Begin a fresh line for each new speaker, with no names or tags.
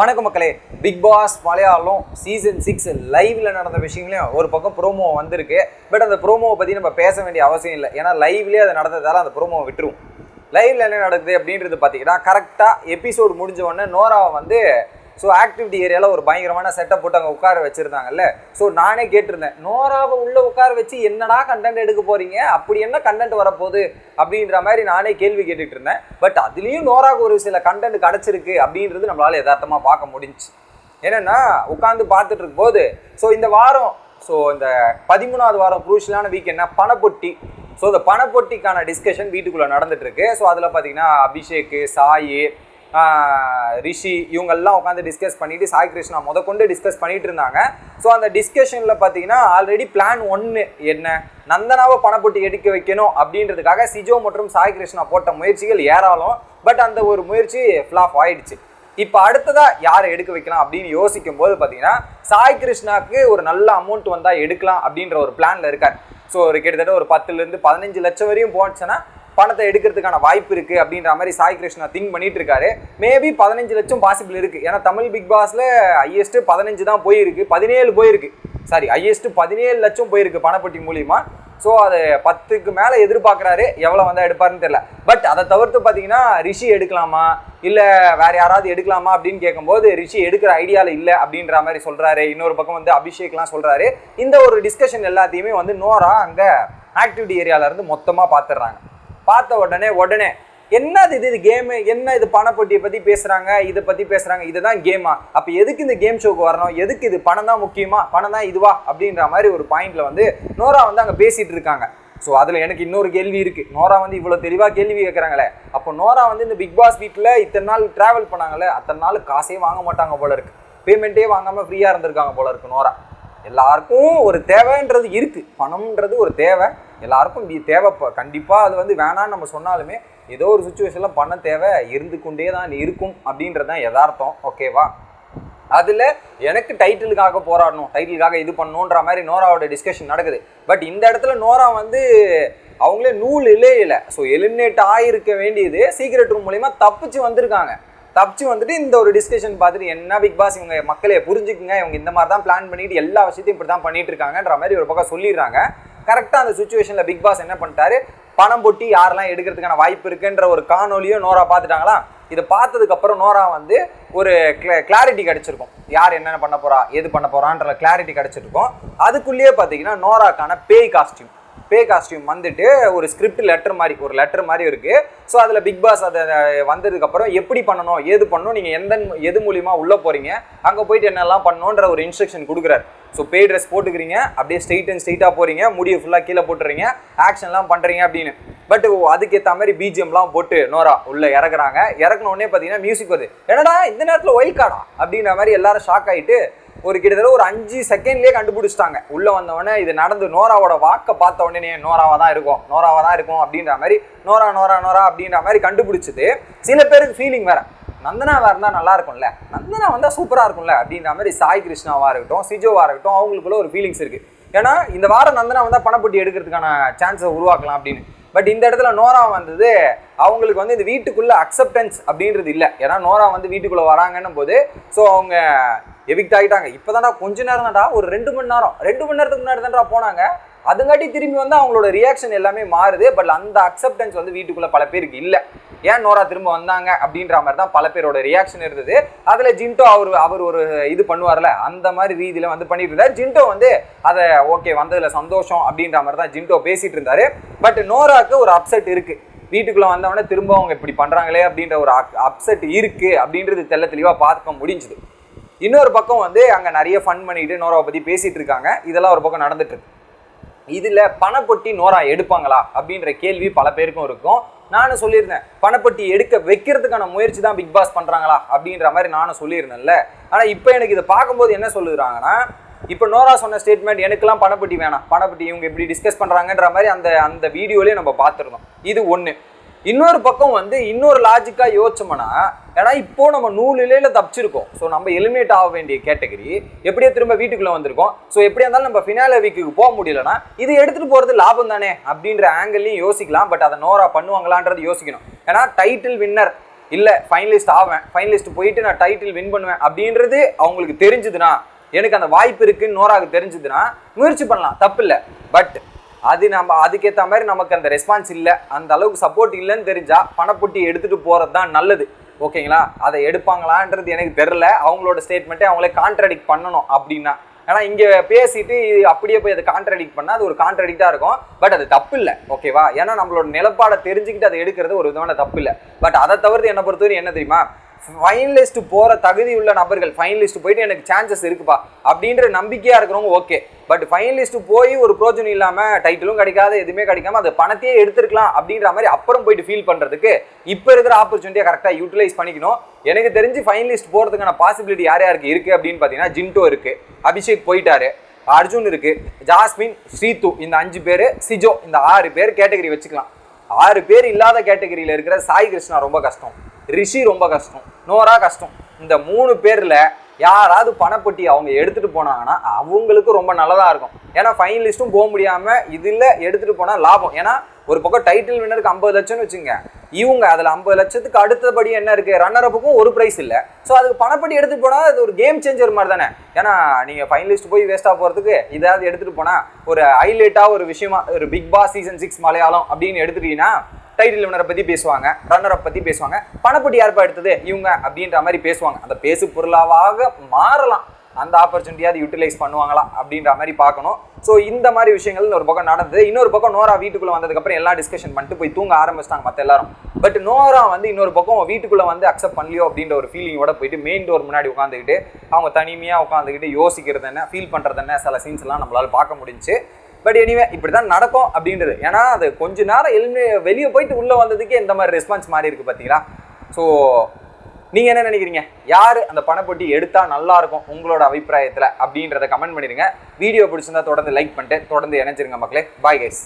வணக்கம் மக்களே. Bigg Boss Malayalam season six லைவ்ல நடந்த விஷயங்களையும் ஒரு பக்கம் ப்ரோமோ வந்திருக்கு. பட் அந்த ப்ரோமோவை பற்றி நம்ம பேச வேண்டிய அவசியம் இல்லை. ஏன்னா லைவ்லேயே அது நடந்ததால அந்த ப்ரோமோவை விட்டுரும் லைவ்ல என்ன நடக்குது அப்படின்றது பார்த்தீங்கன்னா கரெக்டாக எபிசோடு முடிஞ்ச உடனே நோராவை வந்து ஸோ ஆக்டிவிட்டி ஏரியாவில் ஒரு பயங்கரமான செட்டப் போட்டு அங்கே உட்கார வச்சுருந்தாங்கல்ல. ஸோ நானே கேட்டிருந்தேன் நோராவை உள்ளே உட்கார வச்சு என்னடா கண்டென்ட் எடுக்க போகிறீங்க அப்படி என்ன கண்டென்ட் வரப்போகுது? அப்படின்ற மாதிரி நானே கேள்வி கேட்டுட்டு இருந்தேன். பட் அதுலேயும் நோராவுக்கு ஒரு சில கண்டென்ட் கிடச்சிருக்கு அப்படின்றது நம்மளால் யதார்த்தமாக பார்க்க முடிஞ்சுச்சு என்னென்னா உட்காந்து பார்த்துட்டு இருக்கும்போது ஸோ இந்த வாரம் ஸோ இந்த பதிமூணாவது வாரம் குரூஷியலான வீக் என்ன? பணப்பொட்டி. ஸோ இந்த பணப்பொட்டிக்கான டிஸ்கஷன் வீட்டுக்குள்ளே நடந்துட்டுருக்கு ஸோ அதில் பார்த்தீங்கன்னா அபிஷேக்கு சாயி ரிஷி இவங்கெல்லாம் உட்காந்து டிஸ்கஸ் பண்ணிட்டு சாய் கிருஷ்ணா முத கொண்டு டிஸ்கஸ் பண்ணிட்டு இருந்தாங்க. ஸோ அந்த டிஸ்கஷனில் பார்த்தீங்கன்னா ஆல்ரெடி பிளான் ஒன்று என்ன? நந்தனாவை பணப்பொட்டி எடுக்க வைக்கணும் அப்படின்றதுக்காக சிஜோ மற்றும் சாய் கிருஷ்ணா போட்ட முயற்சிகள் ஏராளம். பட் அந்த ஒரு முயற்சி ஃப்ளாப் ஆயிடுச்சு. இப்போ அடுத்ததாக யாரை எடுக்க வைக்கலாம் அப்படின்னு யோசிக்கும் போது பார்த்தீங்கன்னா சாய் கிருஷ்ணாக்கு ஒரு நல்ல அமௌண்ட் வந்தால் எடுக்கலாம் அப்படின்ற ஒரு பிளானில் இருக்கார். ஸோ ஒரு கிட்டத்தட்ட ஒரு பத்துலேருந்து பதினஞ்சு லட்சம் வரையும் போச்சுன்னா பணத்தை எடுக்கிறதுக்கான வாய்ப்பு இருக்கு அப்படின்ற மாதிரி சாய் கிருஷ்ணா திங்க் பண்ணிட்டு இருக்காரு. மேபி பதினஞ்சு லட்சம் பாசிபிள் இருக்கு. ஏன்னா தமிழ் பிக் பாஸ்ல ஹையஸ்ட் பதினஞ்சு தான் போயிருக்கு. பதினேழு போயிருக்கு. சாரி ஹையஸ்ட் பதினேழு லட்சம் போயிருக்கு பணப்பட்டி மூலியமா. ஸோ அது பத்துக்கு மேலே எதிர்பார்க்குறாரு. எவ்வளோ வந்தால் எடுப்பாருன்னு தெரியல. பட் அதை தவிர்த்து பார்த்தீங்கன்னா ரிஷி எடுக்கலாமா? இல்லை வேறு யாராவது எடுக்கலாமா அப்படின்னு கேட்கும்போது ரிஷி எடுக்கிற ஐடியாவில் இல்லை அப்படின்ற மாதிரி சொல்கிறாரு இன்னொரு பக்கம் வந்து அபிஷேக்லாம் சொல்கிறாரு இந்த ஒரு டிஸ்கஷன் எல்லாத்தையுமே வந்து நோரா அங்கே ஆக்டிவிட்டி ஏரியாவிலேருந்து மொத்தமாக பார்த்துடுறாங்க பார்த்த உடனே உடனே என்னது இது இது கேமு என்ன இது பணப்பொட்டியை பற்றி பேசுகிறாங்க இதை பற்றி பேசுகிறாங்க இதுதான் கேமா அப்போ எதுக்கு இந்த கேம் ஷோக்கு வரணும்? எதுக்கு இது பணம் தான் முக்கியமா? பணம் தான் இதுவா? அப்படின்ற மாதிரி ஒரு பாயிண்ட்ல வந்து நோரா வந்து அங்கே பேசிகிட்டு இருக்காங்க. ஸோ அதில் எனக்கு இன்னொரு கேள்வி இருக்குது நோரா வந்து இவ்வளோ தெளிவாக கேள்வி கேட்குறாங்களே அப்போ நோரா வந்து இந்த பிக் பாஸ் வீட்டில் இத்தனை நாள் ட்ராவல் பண்ணாங்களே அத்தனை நாள் காசே வாங்க மாட்டாங்க போல இருக்கு. பேமெண்ட்டே வாங்காமல் ஃப்ரீயாக இருந்திருக்காங்க போல இருக்கு நோரா. எல்லாருக்கும் ஒரு தேவைன்றது இருக்குது பணம்ன்றது ஒரு தேவை. எல்லாருக்கும் இ- தேவை. கண்டிப்பாக அது வந்து வேணான்னு நம்ம சொன்னாலுமே ஏதோ ஒரு சுச்சுவேஷனில் பணம் தேவை இருந்து கொண்டே தான் இருக்கும் அப்படின்றது தான் யதார்த்தம். ஓகேவா அதில் எனக்கு டைட்டிலுக்காக போராடணும். டைட்டிலுக்காக இது பண்ணணுன்ற மாதிரி நோராவோட டிஸ்கஷன் நடக்குது. பட் இந்த இடத்துல நோரா வந்து அவங்களே நூல் இல்லே இல்லை ஸோ எலிமினேட் ஆகிருக்க வேண்டியது சீக்ரெட் ரூம் மூலிமா தப்பிச்சு வந்திருக்காங்க. தப்பிச்சு வந்துட்டு இந்த ஒரு டிஸ்கஷன் பார்த்துட்டு என்ன பிக் பாஸ் இவங்க மக்களே புரிஞ்சுக்குங்க இவங்க இந்த மாதிரி தான் பிளான் பண்ணிட்டு எல்லா விஷயத்தையும் இப்படி தான் பண்ணிட்டு இருக்காங்கன்ற மாதிரி ஒரு பக்கம் சொல்லிடுறாங்க. கரெக்டாக அந்த சுச்சுவேஷனில் பிக் பாஸ் என்ன பண்ணிட்டாரு? பணம் பொட்டி யாரெல்லாம் எடுக்கிறதுக்கான வாய்ப்பு இருக்குன்ற ஒரு காணொலியும் நோரா பார்த்துட்டாங்களா? இதை பார்த்ததுக்கப்புறம் நோரா வந்து ஒரு கிளாரிட்டி கிடச்சிருக்கும். யார் என்னென்ன பண்ண போகிறா எது பண்ண போகிறான்ற கிளாரிட்டி கிடச்சிருக்கும். அதுக்குள்ளேயே பார்த்தீங்கன்னா நோராக்கான பேய் காஸ்டியூம் பே காஸ்டியூம் வந்துட்டு ஒரு ஸ்கிரிப்ட் லெட்டர் மாதிரி ஒரு லெட்டர் மாதிரி இருக்குது ஸோ அதில் பிக் பாஸ் அதை வந்ததுக்கப்புறம் எப்படி பண்ணணும் ஏது பண்ணணும் நீங்கள் எந்த எது மூலிமா உள்ளே போகிறீங்க அங்கே போயிட்டு என்னெல்லாம் பண்ணணுன்ற ஒரு இன்ஸ்ட்ரக்ஷன் கொடுக்குறாரு. ஸோ பே ட்ரெஸ் போட்டுக்கிறீங்க அப்படியே ஸ்ட்ரெயிட் அண்ட் ஸ்ட்ரெயிட்டாக போறீங்க முடியை ஃபுல்லாக கீழே போட்டுறீங்க ஆக்ஷன்லாம் பண்ணுறீங்க அப்படின்னு. பட் அதுக்கேற்ற மாதிரி பிஜிஎம்லாம் போட்டு நோரா உள்ளே இறக்குறாங்க. இறக்குன உடனே பார்த்தீங்கன்னா மியூசிக் வருது. என்னடா இந்த நேரத்தில் ஒயில் கார்டா அப்படின்ற மாதிரி எல்லாரும் ஷாக் ஆகிட்டு ஒரு கிட்டத்தட்ட ஒரு அஞ்சு செகண்ட்லேயே கண்டுபிடிச்சிட்டாங்க. உள்ளே வந்தவொடனே இது நடந்து நோராவோட வாக்கை பார்த்த உடனே நோராவாக தான் இருக்கும். நோராவாக தான் இருக்கும் அப்படின்ற மாதிரி நோரா நோரா நோரா அப்படின்ற மாதிரி கண்டுபிடிச்சது சில பேருக்கு ஃபீலிங் வேற. நந்தனாவா இருந்தால் நல்லா இருக்கும்ல. நந்தனா வந்தால் சூப்பராக இருக்கும்ல அப்படின்ற மாதிரி சாய் கிருஷ்ணாவாக இருக்கட்டும் சிஜோவாக இருக்கட்டும் அவங்களுக்குள்ள ஒரு ஃபீலிங்ஸ் இருக்குது ஏன்னா இந்த வாரம் நந்தனா வந்தால் பணப்பட்டி எடுக்கிறதுக்கான சான்ஸை உருவாக்கலாம் அப்படின்னு. பட் இந்த இடத்துல நோரா வந்தது அவங்களுக்கு வந்து இந்த வீட்டுக்குள்ளே அக்செப்டன்ஸ் அப்படின்றது இல்லை. ஏன்னா நோரா வந்து வீட்டுக்குள்ளே வராங்கன்னும் போது ஸோ அவங்க எவிக்ட் ஆகிட்டாங்க இப்போதான்டா கொஞ்ச நேரம் தான்டா ஒரு ரெண்டு மணி நேரம் ரெண்டு மணி நேரத்துக்கு முன்னாடி தான்டா போனாங்க. அதுங்காட்டி திரும்பி வந்து அவங்களோட ரியாக்ஷன் எல்லாமே மாறுது. பட் அந்த அக்செப்டன்ஸ் வந்து வீட்டுக்குள்ளே பல பேருக்கு இல்லை. ஏன் நோரா திரும்ப வந்தாங்க அப்படின்ற மாதிரி தான் பல பேரோட ரியாக்ஷன் இருந்தது. அதில் ஜின்டோ அவர் அவர் ஒரு இது பண்ணுவார்ல அந்த மாதிரி ரீதியில் வந்து பண்ணிட்டு இருந்தார். ஜின்டோ வந்து அதை ஓகே வந்ததில் சந்தோஷம் அப்படின்ற மாதிரி தான் ஜின்டோ பேசிட்டு இருந்தார். பட் நோராக்கு ஒரு அப்செட் இருக்குது வீட்டுக்குள்ளே வந்தவொடனே திரும்ப அவங்க இப்படி பண்ணுறாங்களே அப்படின்ற ஒரு அப்செட் இருக்குது அப்படின்றது தெள்ள தெளிவாக பார்க்க முடிஞ்சுது. இன்னொரு பக்கம் வந்து அங்கே நிறைய ஃபன் பண்ணிட்டு நோராவை பற்றி பேசிகிட்டு இருக்காங்க. இதெல்லாம் ஒரு பக்கம் நடந்துட்டு இருக்கு. இதில் பணப்பொட்டி நோரா எடுப்பாங்களா அப்படின்ற கேள்வி பல பேருக்கும் இருக்கும். நானும் சொல்லியிருந்தேன் பணப்பட்டி எடுக்க வைக்கிறதுக்கான முயற்சி தான் பிக் பாஸ் பண்ணுறாங்களா அப்படின்ற மாதிரி நானும் சொல்லியிருந்தேன்ல. ஆனால் இப்போ எனக்கு இதை பார்க்கும்போது என்ன சொல்லுறாங்கன்னா இப்போ நோரா சொன்ன ஸ்டேட்மெண்ட் எனக்கெல்லாம் பணப்பட்டி வேணாம். பணப்பட்டி இவங்க இப்படி டிஸ்கஸ் பண்ணுறாங்கன்ற மாதிரி அந்த அந்த வீடியோலேயே நம்ம பார்த்துருந்தோம். இது ஒன்று இன்னொரு பக்கம் வந்து இன்னொரு லாஜிக்காக யோசிச்சோம்னா ஏன்னா இப்போ நம்ம நூல் இலையில தப்பிச்சிருக்கோம். ஸோ நம்ம எலிமினேட் ஆக வேண்டிய கேட்டகரி எப்படியோ திரும்ப வீட்டுக்குள்ளே வந்திருக்கோம். ஸோ எப்படியா இருந்தாலும் நம்ம ஃபினால வீக்குக்கு போக முடியலன்னா இது எடுத்துகிட்டு போகிறது லாபம் தானே அப்படின்ற ஆங்கிள்லையும் யோசிக்கலாம். பட் அதை நோரா பண்ணுவாங்களான்றது யோசிக்கணும். ஏன்னா டைட்டில் வின்னர் இல்லை ஃபைனலிஸ்ட் ஆவேன். ஃபைனலிஸ்ட் போயிட்டு நான் டைட்டில் வின் பண்ணுவேன் அப்படின்றது அவங்களுக்கு தெரிஞ்சுதுன்னா எனக்கு அந்த வாய்ப்பு இருக்குன்னு நோராவுக்கு தெரிஞ்சுதுன்னா முயற்சி பண்ணலாம். தப்பு இல்லை பட் அது நம்ம அதுக்கேற்ற மாதிரி நமக்கு அந்த ரெஸ்பான்ஸ் இல்லை. அந்த அளவுக்கு சப்போர்ட் இல்லைன்னு தெரிஞ்சால் பணப்பொட்டி எடுத்துகிட்டு போகிறது தான் நல்லது. ஓகேங்களா? அதை எடுப்பாங்களான்றது எனக்கு தெரில அவங்களோட ஸ்டேட்மெண்ட்டே அவங்களே கான்ட்ரடிக்ட் பண்ணணும் அப்படின்னா. ஏன்னா இங்கே பேசிட்டு இது அப்படியே போய் அதை கான்ட்ரடிக்ட் பண்ணால் அது ஒரு கான்ட்ரடிக்டாக இருக்கும். பட் அது தப்பு இல்லை ஓகேவா? ஏன்னா நம்மளோட நிலப்பாடை தெரிஞ்சுக்கிட்டு அதை எடுக்கிறது ஒரு விதமான தப்பு இல்லை பட் அதை தவிர்த்து என்னை பொறுத்தவரை என்ன தெரியுமா? ஃபைனலிஸ்ட் போகிற தகுதி உள்ள நபர்கள் ஃபைனலிஸ்ட் போயிட்டு எனக்கு சான்சஸ் இருக்குப்பா அப்படின்ற நம்பிக்கையாக இருக்கிறவங்க ஓகே பட் ஃபைனலிஸ்ட் போய் ஒரு பிரோஜனம் இல்லாமல் டைட்டிலும் கிடைக்காது எதுவுமே கிடைக்காம அது பணத்தையே எடுத்துருக்கலாம் அப்படின்ற மாதிரி அப்புறம் போயிட்டு ஃபீல் பண்ணுறதுக்கு இப்போ இருக்கிற ஆப்பர்ச்சுனிட்டியை கரெக்டாக யூட்டிலைஸ் பண்ணிக்கணும். எனக்கு தெரிஞ்சு ஃபைனலிஸ்ட் போகிறதுக்கான பாசிபிலிட்டி யார் யாருக்கு இருக்குது அப்படின்னு பார்த்தீங்கன்னா ஜின்டோ இருக்குது அபிஷேக் போயிட்டாரு அர்ஜுன் இருக்குது ஜாஸ்மின் ஸ்ரீத்து இந்த அஞ்சு பேர் சிஜோ இந்த ஆறு பேர் கேட்டகரி வச்சுக்கலாம். ஆறு பேர் இல்லாத கேட்டகரியில் இருக்கிற சாய் கிருஷ்ணா ரொம்ப கஷ்டம். ரிஷி ரொம்ப கஷ்டம். நோரா கஷ்டம். இந்த மூணு பேரில் யாராவது பணப்பட்டி அவங்க எடுத்துகிட்டு போனாங்கன்னா அவங்களுக்கு ரொம்ப நல்லதாக இருக்கும். ஏன்னா ஃபைனலிஸ்ட்டும் போக முடியாமல் இதில் எடுத்துகிட்டு போனால் லாபம். ஏன்னா ஒரு பக்கம் டைட்டில் வின்னருக்கு ஐம்பது லட்சம்னு வச்சுங்க இவங்க அதில் ஐம்பது லட்சத்துக்கு அடுத்தபடி என்ன இருக்குது ரன்னர் அப்புக்கும் ஒரு ப்ரைஸ் இல்லை. ஸோ அதுக்கு பணப்பட்டி எடுத்துகிட்டு போனால் அது ஒரு கேம் சேஞ்சர் மாதிரி தானே. ஏன்னா நீங்கள் ஃபைனலிஸ்ட் போய் வேஸ்ட்டாக போகிறதுக்கு இதாவது எடுத்துகிட்டு போனால் ஒரு ஹைலைட்டாக ஒரு விஷயமா ஒரு Bigg Boss season six Malayalam அப்படின்னு எடுத்துட்டீங்கன்னா டைட்டில் வினரை பற்றி பேசுவாங்க ரன்னரை பற்றி பேசுவாங்க. பணப்பட்டி யாருப்பா எடுத்தது? இவங்க அப்படின்ற மாதிரி பேசுவாங்க. அந்த பேசு பொருளாவாக மாறலாம். அந்த ஆப்பர்ச்சுனிட்டியாவது யூட்டிலைஸ் பண்ணுவாங்களா அப்படின்ற மாதிரி பார்க்கணும். ஸோ இந்த மாதிரி விஷயங்கள் ஒரு பக்கம் நடந்தது. இன்னொரு பக்கம் நோரா வீட்டுக்குள்ளே வந்ததுக்கப்புறம் எல்லாம் டிஸ்கஷன் பண்ணிட்டு போய் தூங்க ஆரம்பிச்சிட்டாங்க மற்ற எல்லாரும். பட் நோரா வந்து இன்னொரு பக்கம் வீட்டுக்குள்ளே வந்து அக்செப்ட் பண்ணலையோ அப்படின்ற ஒரு ஃபீலிங்கோட போயிட்டு மெயின் டோர் முன்னாடி உட்காந்துக்கிட்டு அவங்க தனிமையாக உட்காந்துக்கிட்டு யோசிக்கிறது என்ன ஃபீல் பண்ணுறது என்ன சில சீன்ஸ்லாம் நம்மளால் பார்க்க முடிஞ்சு பட் எனிவே இப்படி தான் நடக்கும் அப்படின்றது. ஏன்னா அது கொஞ்ச நேரம் எழுந்து வெளியே போயிட்டு உள்ளே வந்ததுக்கே இந்த மாதிரி ரெஸ்பான்ஸ் மாறி இருக்குது பார்த்தீங்களா ஸோ நீங்கள் என்ன நினைக்கிறீங்க? யார் அந்த பணப்பொட்டி எடுத்தால் நல்லாயிருக்கும் உங்களோட அபிப்பிராயத்தில் அப்படின்றத கமெண்ட் பண்ணிடுங்க. வீடியோ பிடிச்சிருந்தா தொடர்ந்து லைக் பண்ணிட்டு தொடர்ந்து இணைஞ்சிருங்க மக்களே. Bye guys